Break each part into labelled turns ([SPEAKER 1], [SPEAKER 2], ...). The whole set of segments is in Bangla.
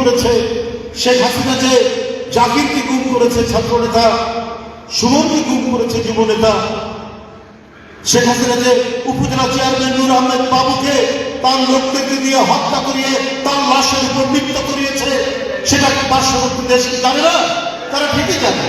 [SPEAKER 1] করেছে, শেখ হাসিনা যে জাকিরকে গুম করেছে ছাত্র নেতা সুমনকে গুম করেছে যুবনেতা, শেখ হাসিনা যে উপজেলা চেয়ারম্যান নূর আহমেদ বাবুকে তার লোকদেরকে দিয়ে হত্যা করিয়ে তার লাশের উপর নৃত্য করিয়েছে, সেটা পার্শ্ববর্তী দেশ কি জানে না? তারা ঠিকই জানে।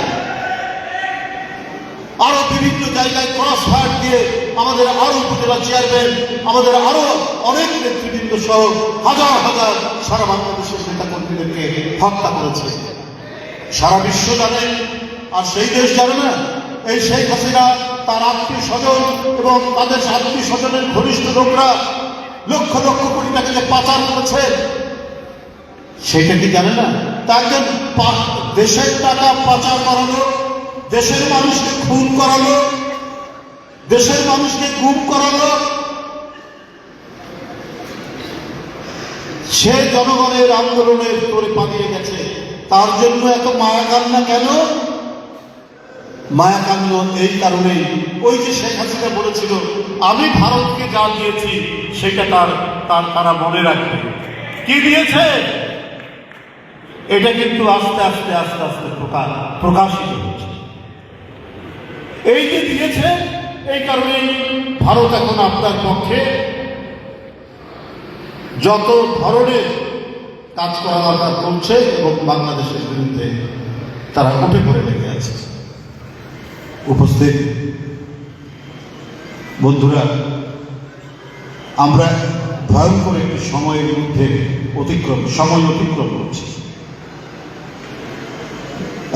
[SPEAKER 1] আরও বিভিন্ন জায়গায় ক্রস ফায়ার দিয়ে আমাদের আরও উপজেলা চেয়ারম্যান আমাদের আরও অনেক নেতৃবৃন্দ সহ হাজার হাজার সারা বাংলাদেশের নেতা কর্মীদেরকে হত্যা করেছে। সারা বিশ্ব জানে, আর সেই দেশ জানে না, এই শেখ হাসিনা, তার আত্মীয় স্বজন এবং তাদের আত্মীয় স্বজনের ঘনিষ্ঠ লোকরা লক্ষ লক্ষ কোটি টাকা যে পাচার করেছে, সেটা কি জানে না? তা একজন পা- দেশের টাকা পাচার করানো দেশের মানুষকে খুন করালো, দেশের মানুষকে গুম করালো। সে জনগণের আন্দোলনের করে পালিয়ে গেছে। তার জন্য এত মায়া কান্না কেন? মায়া কান্না এই কারণেই। ওই যে শেখ হাসিনা বলেছিল, আমি ভারতকে যা দিয়েছি, সেটা তার তার তারা মনে রাখবে। কি দিয়েছে? এটা কিন্তু আস্তে আস্তে আস্তে আস্তে প্রকাশ, প্রকাশিত। এই যে দিয়েছে, এই কারণে ভারত এখন আপনার পক্ষে যত ধরনের কাজ করা দরকার করছে এবং বাংলাদেশের বিরুদ্ধে তারা উঠে পড়ে লেগে আছে। উপস্থিত বন্ধুরা, আমরা ভয়ঙ্কর একটি সময়ের মধ্যে অতিক্রম, সময় অতিক্রম করছি।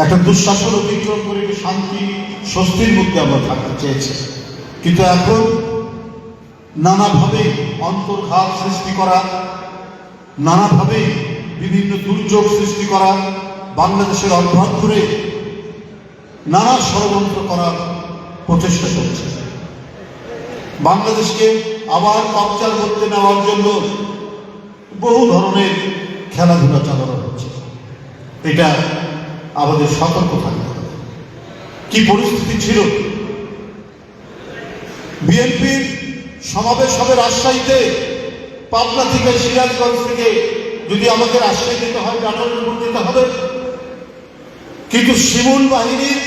[SPEAKER 1] একটা দুঃশাসন অতিক্রম করে শান্তি, স্বস্তির মধ্যে আমরা থাকতে চেয়েছি। কিন্তু এখন নানাভাবে অন্তর্ঘাত সৃষ্টি করা, নানাভাবে বিভিন্ন দুর্যোগ সৃষ্টি করা, বাংলাদেশের অভ্যন্তরে নানা ষড়যন্ত্র করার প্রচেষ্টা চলছে। বাংলাদেশকে আবার কবজার করতে নেওয়ার জন্য বহু ধরনের খেলাধুলা চালানো হচ্ছে। এটা আমাদের সতর্ক থাকতে হবে। কি পরিস্থিতি ছিল? বিএনপির সমাবেশ হবে রাজশাহীতে। পাবনা থেকে সিরাজগঞ্জ থেকে যদি আমাদের রাজশাহী যেতে হয় নাটোরের উপর যেতে হবে। কিন্তু শিমুল বাহিনীর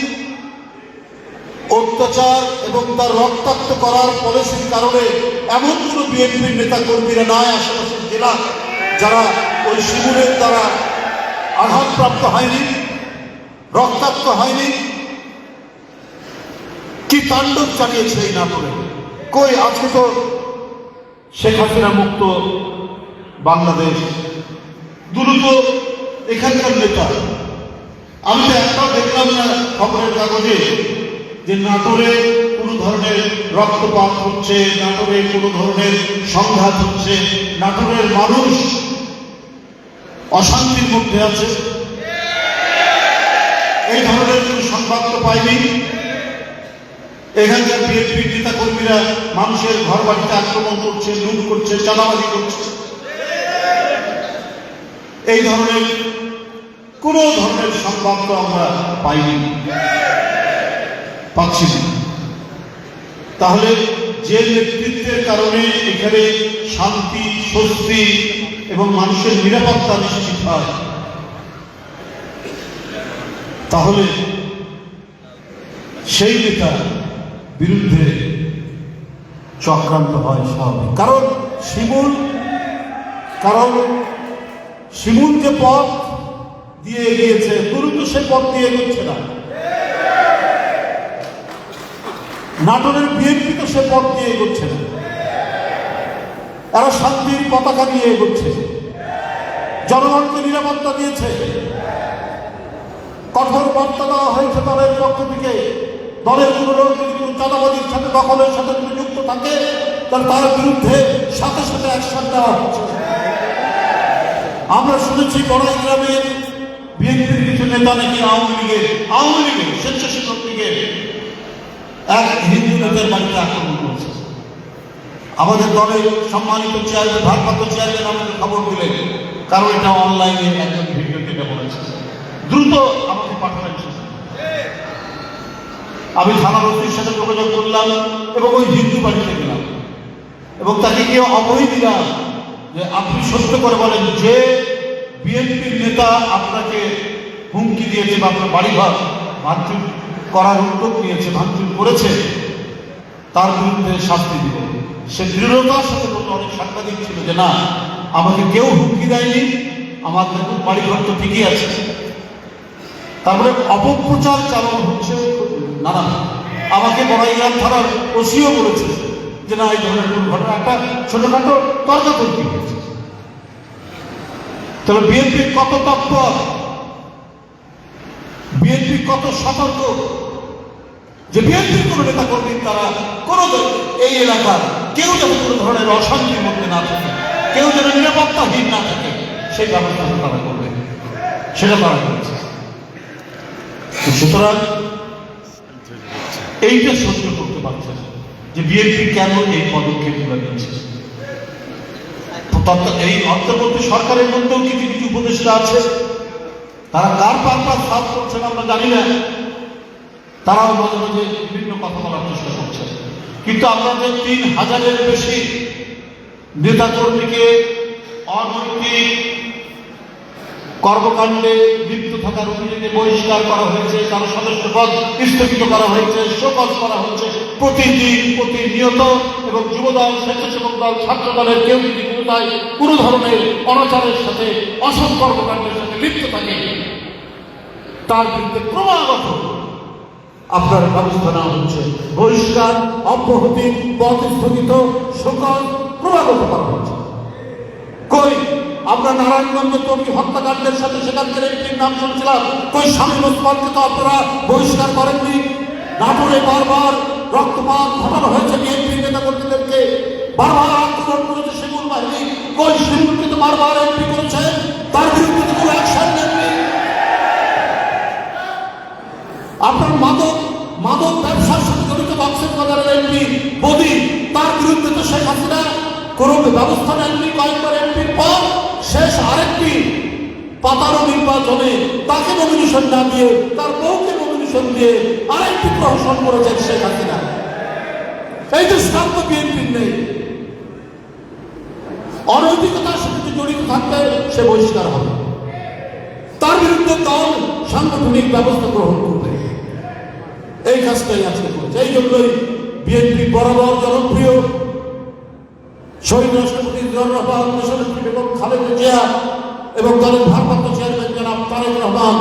[SPEAKER 1] অত্যাচার এবং তার রক্তাক্ত করার পলিসির কারণে এমন কোনো বিএনপির নেতা কর্মীরা নাই আশেপাশের জেলা যারা ওই শিমুলের দ্বারা আঘাতপ্রাপ্ত হয়নি। রক্তাক্ত হয়নি। কি তাণ্ডব চালিয়েছে এই নাটকে? কই আজকে তো শেখ হাসিনা মুক্ত বাংলাদেশ। দ্রুত এখানকার নেতা। আমি তো একটাও দেখলাম না খবরের কাগজে যে নাটোরে কোনো ধরনের রক্তপাত হচ্ছে, নাটোরে কোনো ধরনের সংঘাত হচ্ছে, নাটোরের মানুষ অশান্তির মধ্যে আছে। এই ধরনের কোনো সংবাদ তো পাইনি। এখানকার বিএনপি নেতা কর্মীরা মানুষের ঘর বাড়িতে আক্রমণ করছে, লুট করছে, চাঁদাবাজি করছে। এই ধরনের কোন ধরনের সংবাদ তো আমরা পাইনি। পাচ্ছি তাহলে যে নেতৃত্বের কারণে এখানে শান্তি, স্বস্তি এবং মানুষের নিরাপত্তা নিশ্চিত হয় তাহলে সেই নেতা বিরুদ্ধে চক্রান্ত হয় স্বাভাবিক। কারণ শিমুল কারণ শিমুল যে পথ দিয়ে এগিয়েছে দ্রুত সে পথ দিয়ে এগোচ্ছে না। নাটোরের বিএনপি তো সে পথ দিয়ে এগোচ্ছে না। তারা শান্তির পতাকা নিয়ে এগোচ্ছে। জনগণকে নিরাপত্তা দিয়েছে। বার্তা দেওয়া হয়েছে দলের পক্ষ থেকে। দলের কোনো লোক যদি কোনো চাঁদাবাজির সাথে দখলের সাথে যদি যুক্ত থাকে, তাহলে তার বিরুদ্ধে সাথে সাথে অ্যাকশন দেওয়া হচ্ছে। আমরা শুনেছি বড়াই গ্রামের বিএনপির কিছু নেতা নাকি আওয়ামী লীগের আওয়ামী লীগের, স্বেচ্ছাসেবক লীগের এক হিন্দু নেতার বাড়িতে আক্রমণ করছে। আমাদের দলের সম্মানিত চেয়ারম্যান ভারপ্রাপ্ত চেয়ারম্যান আমাদের খবর দিলেন, কারণ এটা অনলাইনে একজন ভিডিও থেকে বলেছে। দ্রুত আমাকে পাঠাবেন আমি থানা বস্তির সাথে যোগাযোগ করলাম এবং ওই হিন্দু বাড়িতে গেলাম। এবং তাকে কেউ অবহি দিলাম যে আপনি সত্য করে বলেন যে বিএনপির নেতা আপনাকে হুমকি দিয়েছে বা আপনার বাড়িঘর ভাঙচুর করার উদ্যোগ নিয়েছে, ভাঙচুর করেছে, তার বিরুদ্ধে শাস্তি দিব সে দৃঢ়তার সাথে বলল, অনেক সাংবাদিক ছিল যে না, আমাকে কেউ হুমকি দেয়নি আমার বাড়িঘর তো ঠিকই আছে। তারপরে অপপ্রচার চালানো হচ্ছে নানা। আমাকে বড়াইয়ার থানার ওসিও বলেছে যে না, এই ধরনের কোন ঘটনা একটা ছোটখাটো তর্কাতর্কি হয়েছে। তাহলে বিএনপি কত তৎপর? বিএনপি কত সতর্ক? যে বিএনপির কোনো নেতা কর্মী তারা কোনো এই এলাকার কেউ যেন কোনো ধরনের অশান্তির মধ্যে না থাকে, কেউ যেন নিরাপত্তাহীন না থাকে, সেই ব্যবস্থা তারা করবে। সেটা তারা করেছে। সুতরাং এইটা সহ্য করতে পারছে যে বিএনপি কেন এই পদক্ষেপগুলো নিচ্ছে। এই অন্তর্বর্তী সরকারের মধ্যেও কিছু কিছু উপদেষ্টা আছে? তারা কার পারপাস সাফ করছেন আমরা জানি না। তারাও মাঝে মাঝে বিভিন্ন কথা বলার চেষ্টা করছে। কিন্তু আপনাদের তিন হাজারের বেশি নেতাকর্মীকে অনৈতিক কর্মকাণ্ডে লিপ্ত থাকার অভিযোগে বহিষ্কার করা হয়েছে, তার সদস্যপদ স্থগিত করা হয়েছে, শোকজ করা হয়েছে প্রতিদিন, প্রতিনিয়ত, এবং যুবদল, স্বেচ্ছাসেবক দল ছাত্র দলের কেউ যদি কোথায় কোনো ধরনের অনাচারের সাথে, অসৎ কর্মকাণ্ডের সাথে লিপ্ত থাকে, তার বিরুদ্ধে ক্রমাগত আপনার ব্যবস্থা নেওয়া হচ্ছে। বহিষ্কার, অব্যাহতি, পথ স্থগিত সকল ক্রমাগত করা হচ্ছে। কই? আমরা নারায়ণগঞ্জ তর্কি হত্যাকাণ্ডের সাথে সেখানকার একটির নাম শুনছিলাম। কই স্বামী ওসমানকে তো আপনারা বহিষ্কার করেননি? নাটোরে বারবার রক্তপাত ঘটানো হয়েছে বিএনপি নেতা কর্মীদেরকে বারবার আক্রমণ করেছে সেগুন বাহিনী। কই সেগুনকে তো বারবার এমপি করেছে? তার বিরুদ্ধে তো কোনো অ্যাকশন নেননি আপনার মাদক মাদক ব্যবসার সাথে জড়িত বক্সের বাজারের এমপি মোদি তার বিরুদ্ধে তো শেখ হাসিনা কোনো ব্যবস্থা নেননি কয়েকবার এমপির পর শেষ আরেকটি পাতারো নির্বাচনে তাকে নমিনেশন না দিয়ে, তার বউকে নমিনেশন দিয়ে আরেকটি প্রহসন করেছেন শেখ হাসিনা। এই যে শান্ত বিএনপির নেই। অনৈতিকতার সাথে জড়িত থাকবে সে বহিষ্কার হবে। তার বিরুদ্ধে দল সাংগঠনিক ব্যবস্থা গ্রহণ করবে। এই কাজটাই আজকে করেছে। এই জন্যই বিএনপি বরাবর জনপ্রিয়। শহীদ রাষ্ট্রপতি জিয়াউর রহমান দেশনেত্রী বেগম খালেদা জিয়া এবং দলের ভারপ্রাপ্ত চেয়ারম্যান জনাব তারেক রহমান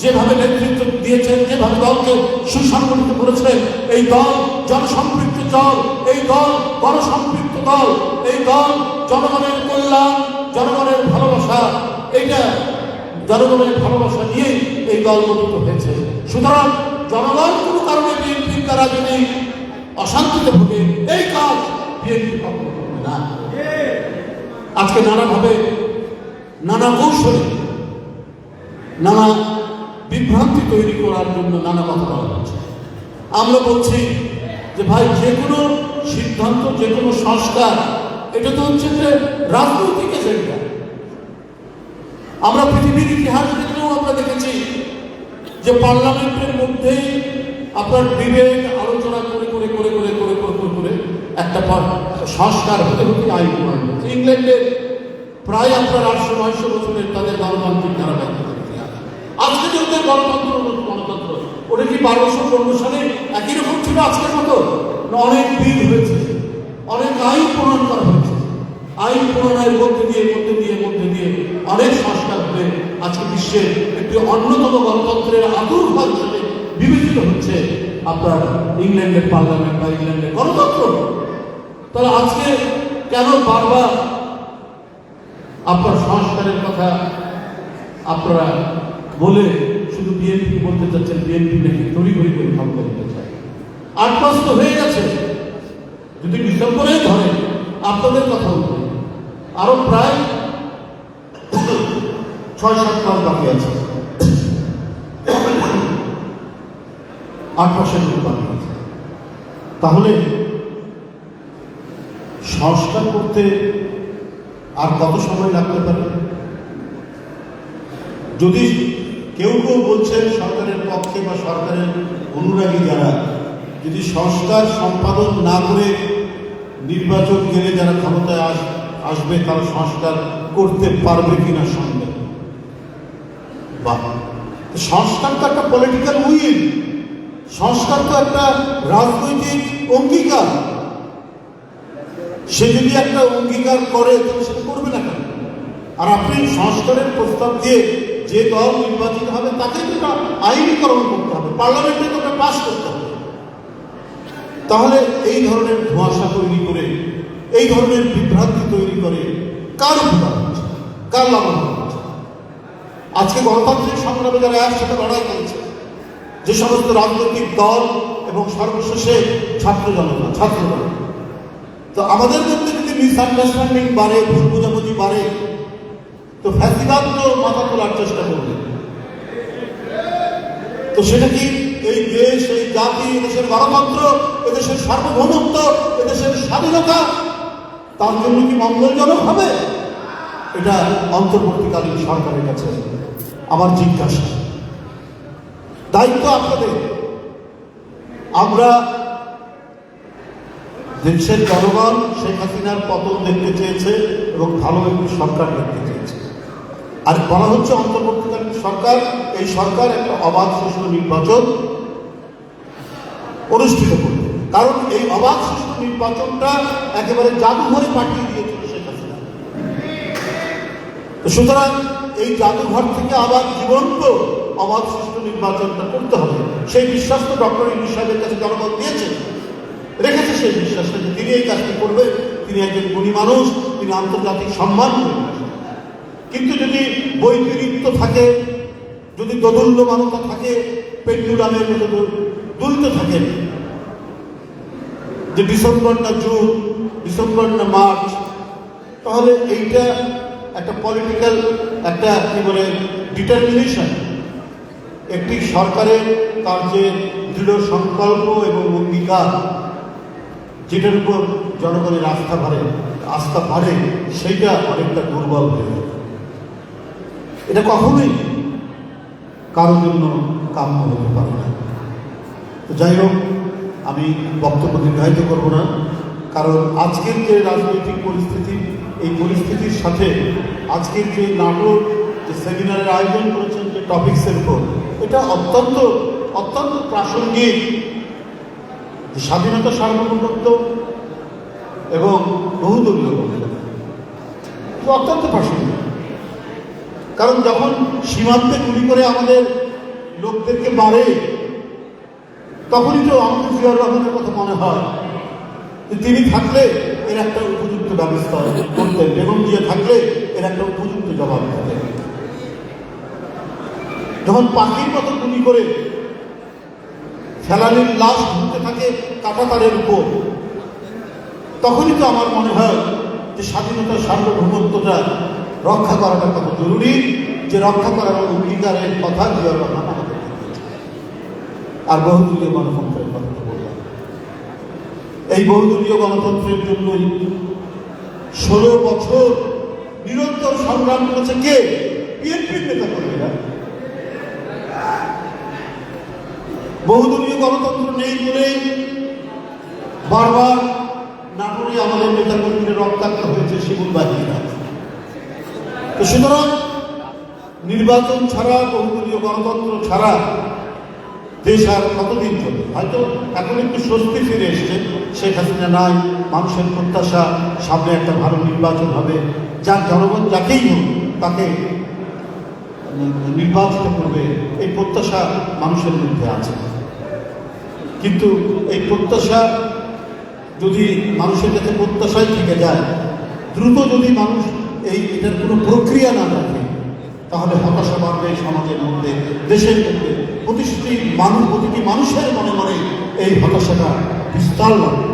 [SPEAKER 1] যেভাবে নেতৃত্ব দিয়েছেন যেভাবে দলকে সুসংগঠিত করেছেন এই দল জনসম্পৃক্ত দল এই দল গণসম্পৃক্ত দল এই দল জনগণের কল্যাণ জনগণের ভালোবাসা এইটা জনগণের ভালোবাসা নিয়েই এই দল গঠিত হয়েছে। সুতরাং জনগণ কোনো কারণে বিএনপির দ্বারা যদি অশান্তিতে ভোগে এই কাজ বিএনপি কখনো করবে না। আজকে নানাভাবে নানা কৌশল, নানা বিভ্রান্তি তৈরি করার জন্য নানা কথা বলা হচ্ছে। আমরা বলছি যে ভাই, যে কোনো সিদ্ধান্ত, যে কোনো সংস্কার, এটা তো হচ্ছে যে রাজনৈতিক এজেন্ডা। আমরা পৃথিবীর ইতিহাস দেখলেও আমরা দেখেছি যে পার্লামেন্টের মধ্যেই আপনার বিবেক আলোচনা করে করে করে করে করে করে করে একটা সংস্কার হতে হতে আইন ইংল্যান্ডের প্রায় আপনার আটশো, নয়শো বছরের তাদের গণতান্ত্রিক ধারাবাহিকতা। আজকে যে ওদের গণতন্ত্র গণতন্ত্র, ওটা কি বারোশো পনেরো সালে একই রকম ছিল আজকের মতো? অনেক বিল হয়েছে। অনেক আইন প্রণয়ন করা হয়েছে। আইন প্রণয়নের মধ্যে দিয়ে মধ্যে দিয়ে মধ্যে দিয়ে অনেক সংস্কার হয়ে আজকে বিশ্বের একটি অন্যতম গণতন্ত্রের আবির্ভাব হিসেবে বিবেচিত হচ্ছে আপনার ইংল্যান্ডের পার্লামেন্ট বা ইংল্যান্ডের গণতন্ত্র। তাহলে আজকে কেন বারবার আপনার সংস্কারের কথা আপনারা বলে শুধু বিএনপি বলতে চাচ্ছেন বিএনপি নাকি তড়িঘড়ি করে ক্ষমতা দিতে চায়। আট মাস তো হয়ে গেছে। যদি ডিসেম্বরেই ধরে, আপনাদের কথা বলতে আরও প্রায় ছয় সাত মাস বাকি আছে। আট মাসের বাকি আছে। তাহলে সংস্কার করতে আর কত সময় লাগতে পারে? যদি কেউ কেউ বলছেন সরকারের পক্ষে বা সরকারের অনুরাগী যারা, যদি সংস্কার সম্পাদন না করে নির্বাচন গেলে যারা ক্ষমতায় আস, আসবে, তারা সংস্কার করতে পারবে কিনা সন্দেহ? বা সংস্কার তো একটা পলিটিক্যাল উইল। সংস্কার তো একটা রাজনৈতিক অঙ্গীকার। সে যদি একটা অঙ্গীকার করে কেন আর আপনি সংস্কারের প্রস্তাব দিয়ে যে দল নির্বাচিত হবে তাকে তো আইনীকরণ করতে হবে, পার্লামেন্টে তো পাশ করতে হবে। তাহলে এই ধরনের ধোঁয়াশা তৈরি করে, এই ধরনের বিভ্রান্তি তৈরি করে কার উপকার হচ্ছে? কার লাভ হচ্ছে? আজকে গণতান্ত্রিক সংগ্রামে যারা একসাথে লড়াই করেছে, যে সমস্ত রাজনৈতিক দল এবং সর্বশেষে ছাত্র জনতা ছাত্র জনতা তো আমাদের মধ্যে যদি মিসআন্ডারস্ট্যান্ডিং বাড়ে, ভুল বোঝাবুঝি বাড়ে তো ফ্যাসিবাদ তো মাথা তোলার চেষ্টা করবে। তো সেটা কি এই দেশ, এই জাতি, এদেশের গণতন্ত্র, এদেশের সার্বভৌমত্ব, এদেশের স্বাধীনতা, তার জন্য কি মঙ্গলজনক হবে? এটা অন্তর্বর্তীকালীন সরকারের কাছে আমার জিজ্ঞাসা। দায়িত্ব আপনাদের। আমরা দেশের জনগণ শেখ হাসিনার পতন দেখতে চেয়েছে এবং ভালো একটি সরকার দেখতে চেয়েছে। আর বলা হচ্ছে অন্তর্বর্তীকালীন সরকার। এই সরকার একটা অবাধ সুষ্ঠু নির্বাচন অনুষ্ঠিত করবে। কারণ এই অবাধ সুষ্ঠু নির্বাচনটা একেবারে জাদুঘরে পাঠিয়ে দিয়েছিল শেখ সুতরাং এই জাদুঘর থেকে আবার জীবন্ত অবাধ সুষ্ঠু নির্বাচনটা করতে হবে। সেই বিশ্বাস তো ডক্টর ইউনুস সাহেবের কাছে জনগণ দিয়েছে। রেখেছে সেই বিশ্বাসটা যে তিনি এই কাজটি করবেন। তিনি একজন গুণী মানুষ। তিনি আন্তর্জাতিক সম্মান করবেন। কিন্তু যদি বৈপরীত্য থাকে, যদি দোদুল্য মানতা থাকে, পেন্ডুলামের মতো দুলতে থাকে। যে ডিসেম্বর না জুন, ডিসেম্বর না মার্চ, তাহলে এইটা একটা পলিটিক্যাল একটা কি বলে ডিটারমিনেশন একটি সরকারের তার যে দৃঢ় সংকল্প এবং অঙ্গীকার, যেটার উপর জনগণের আস্থা বাড়ে আস্থা বাড়ে, সেইটা অনেকটা দুর্বল হয়ে যায়। এটা কখনোই কারোর জন্য কাম্য হতে পারে না। তো যাই হোক, আমি বক্তব্য নির্ধারিত করব না। কারণ আজকের যে রাজনৈতিক পরিস্থিতি, এই পরিস্থিতির সাথে আজকের যে নাটক, যে সেমিনারের আয়োজন করেছেন যে টপিক্সের উপর, এটা অত্যন্ত অত্যন্ত প্রাসঙ্গিক। যে স্বাধীনতা সার্বভৌমত্ব এবং বহুদলীয় অত্যন্ত প্রাসঙ্গিক। কারণ যখন সীমান্তে গুলি করে আমাদের লোকদেরকে মারে, তখনই তো আমাদের জিয়াউর রহমানের কথা মনে হয় যে তিনি থাকলে এর একটা উপযুক্ত ব্যবস্থা করতেন, বেগম জিয়া থাকলে এর একটা উপযুক্ত জবাব দিতেন। যখন পাখির মতো গুলি করে ফেলানির লাশ ঘুরতে থাকে কাটাতারের উপর, তখনই তো আমার মনে হয় যে স্বাধীনতার সার্বভৌমত্বটা রক্ষা করাটা কত জরুরি? যে রক্ষা করার অঙ্গীকারের কথা জিয়াউর কথা আর বহুদলীয় গণতন্ত্রের কথা বললাম। এই বহুদলীয় গণতন্ত্রের জন্যই ষোলো বছর নিরন্তর সংগ্রাম করেছে কে? বিএনপির নেতা কর্মীরা। বহুদলীয় গণতন্ত্র নেই বলেই বারবার নাটোরে আমাদের নেতা কর্মীরা রক্তাক্ত তো সুতরাং নির্বাচন ছাড়া, বহুদলীয় গণতন্ত্র ছাড়া দেশ আর কতদিন চলবে হয়তো এখন একটু স্বস্তি ফিরে এসছে। শেখ হাসিনা নাই, মানুষের প্রত্যাশা, সামনে একটা ভালো নির্বাচন হবে। যার জনগণ যাকেই হোক, তাকে নির্বাচিত করবে। এই প্রত্যাশা মানুষের মধ্যে আছে। কিন্তু এই প্রত্যাশা যদি মানুষের কাছে প্রত্যাশাই থেকে যায়, দ্রুত যদি মানুষ এই এটার কোনো প্রক্রিয়া না থাকে, তাহলে হতাশা বাড়বে সমাজের মধ্যে, দেশের মধ্যে। প্রতিটি মানুষ, প্রতিটি মানুষের মনে মনে এই হতাশাটা বিস্তার লাগবে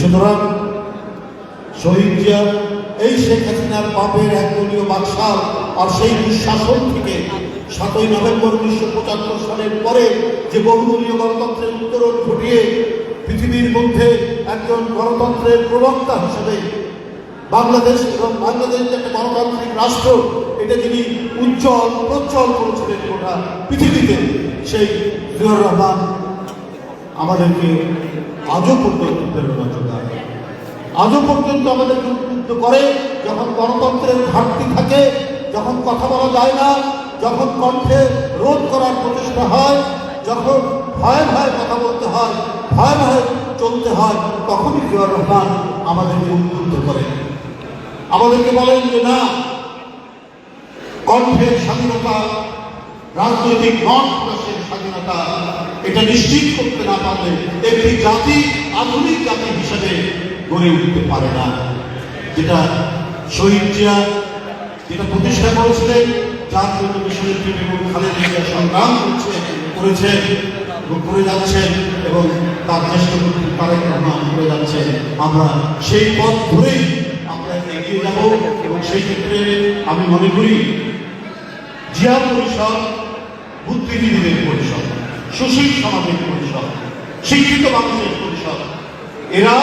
[SPEAKER 1] সুতরাং শহীদ জিয়া, এই শেখ হাসিনার পাপের একদলীয় বাকশাল আর সেই দুঃশাসন থেকে সাতই নভেম্বর উনিশশো পঁচাত্তর সালের পরে যে বহুদলীয় গণতন্ত্রের উত্তরণ ঘটিয়ে পৃথিবীর মধ্যে একজন গণতন্ত্রের প্রবক্তা হিসেবে বাংলাদেশ এবং বাংলাদেশ একটা গণতান্ত্রিক রাষ্ট্র, এটা যিনি উজ্জ্বল, প্রজ্জ্বল করেছিলেন গোটা পৃথিবীতে, সেই জিয়র রহমান আমাদেরকে আজও পর্যন্ত প্রেরণা যোগায়। আজও পর্যন্ত আমাদেরকে উদ্বুদ্ধ করে, যখন গণতন্ত্রের ঘাটতি থাকে, যখন কথা বলা যায় না, যখন কণ্ঠে রোধ করার প্রচেষ্টা হয়, যখন ভয়ে ভয়ে কথা বলতে হয়, ভয়ে ভয়ে চলতে হয়, তখনই জিয়াউর রহমান আমাদেরকে উদ্বুদ্ধ করেন আমাদেরকে বলেন যে না, কণ্ঠের স্বাধীনতা, রাজনৈতিক মত প্রকাশের স্বাধীনতা, এটা নিশ্চিত করতে না পারলে একটি জাতি, আধুনিক জাতি হিসেবে গড়ে উঠতে পারে না। যেটা শহীদ জিয়া যেটা প্রতিষ্ঠা করেছিলেন, যার জন্য বিশ্বনেত্রী বেগম খালেদা জিয়া সংগ্রাম করছে করেছেন এবং করে যাচ্ছেন এবং তার জ্যেষ্ঠ পুত্র তারেক রহমান করে যাচ্ছেন আমরা সেই পথ ধরেই এগিয়ে যাব এবং সেই ক্ষেত্রে আমি মনে করি জিয়া পরিষদ, বুদ্ধিজীবীদের পরিষদ, সুশীল সমাজের পরিষদ, শিক্ষিত মানুষের পরিষদ, এরা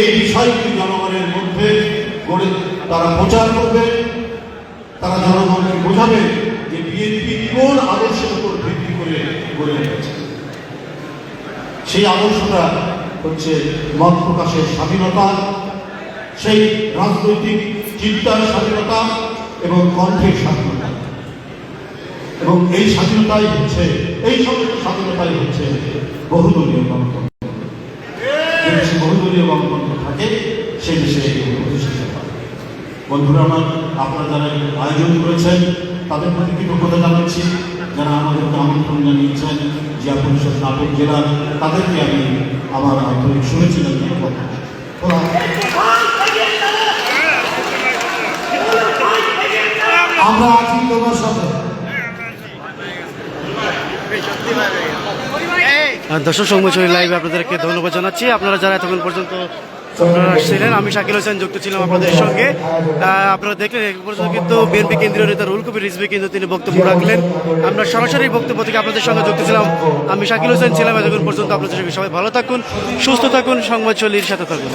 [SPEAKER 1] এই বিষয়টি জনগণের মধ্যে গড়ে তারা প্রচার করবে, তারা জনগণকে বোঝাবে যে বিএনপি কোন আদর্শের উপর ভিত্তি করে গড়ে উঠেছে। সেই আদর্শটা হচ্ছে মত প্রকাশের স্বাধীনতা সেই রাজনৈতিক চিন্তার স্বাধীনতা এবং কণ্ঠের স্বাধীনতা। এবং এই স্বাধীনতাই হচ্ছে, এই সমস্ত স্বাধীনতাই হচ্ছে বহুদলীয় গণতন্ত্র। বহুদলীয় গণতন্ত্র থাকে, সেই দেশে বন্ধুরা আমার, আপনারা যারা আয়োজন করেছেন, তাদের প্রতি কৃতজ্ঞতা জানাচ্ছি। যারা আমাদেরকে আমন্ত্রণ জানিয়েছেন, জিয়া পরিষদ নাটক জেলার, তাদেরকে আমি আমার আন্তরিক জানিয়ে কথা আমরা আছি তোমার সাথে।
[SPEAKER 2] দর্শক সংবাদ লাইভে আপনাদেরকে ধন্যবাদ জানাচ্ছি। আপনারা যারা এতক্ষণ পর্যন্ত আপনারা আসছিলেন, আমি শাকিল হোসেন যুক্ত ছিলাম আপনাদের সঙ্গে। আপনারা দেখলেন এই পর্যন্ত কিন্তু বিএনপি কেন্দ্রীয় নেতা রুল কবির রিজভি কিন্তু তিনি বক্তব্য রাখলেন। আমরা সরাসরি বক্তব্য থেকে আপনাদের সঙ্গে যুক্ত ছিলাম। আমি শাকিল হোসেন ছিলাম, এতক্ষণ পর্যন্ত আপনাদের সঙ্গে। সবাই ভালো থাকুন, সুস্থ থাকুন, সংবাদ চলির সাথে থাকুন।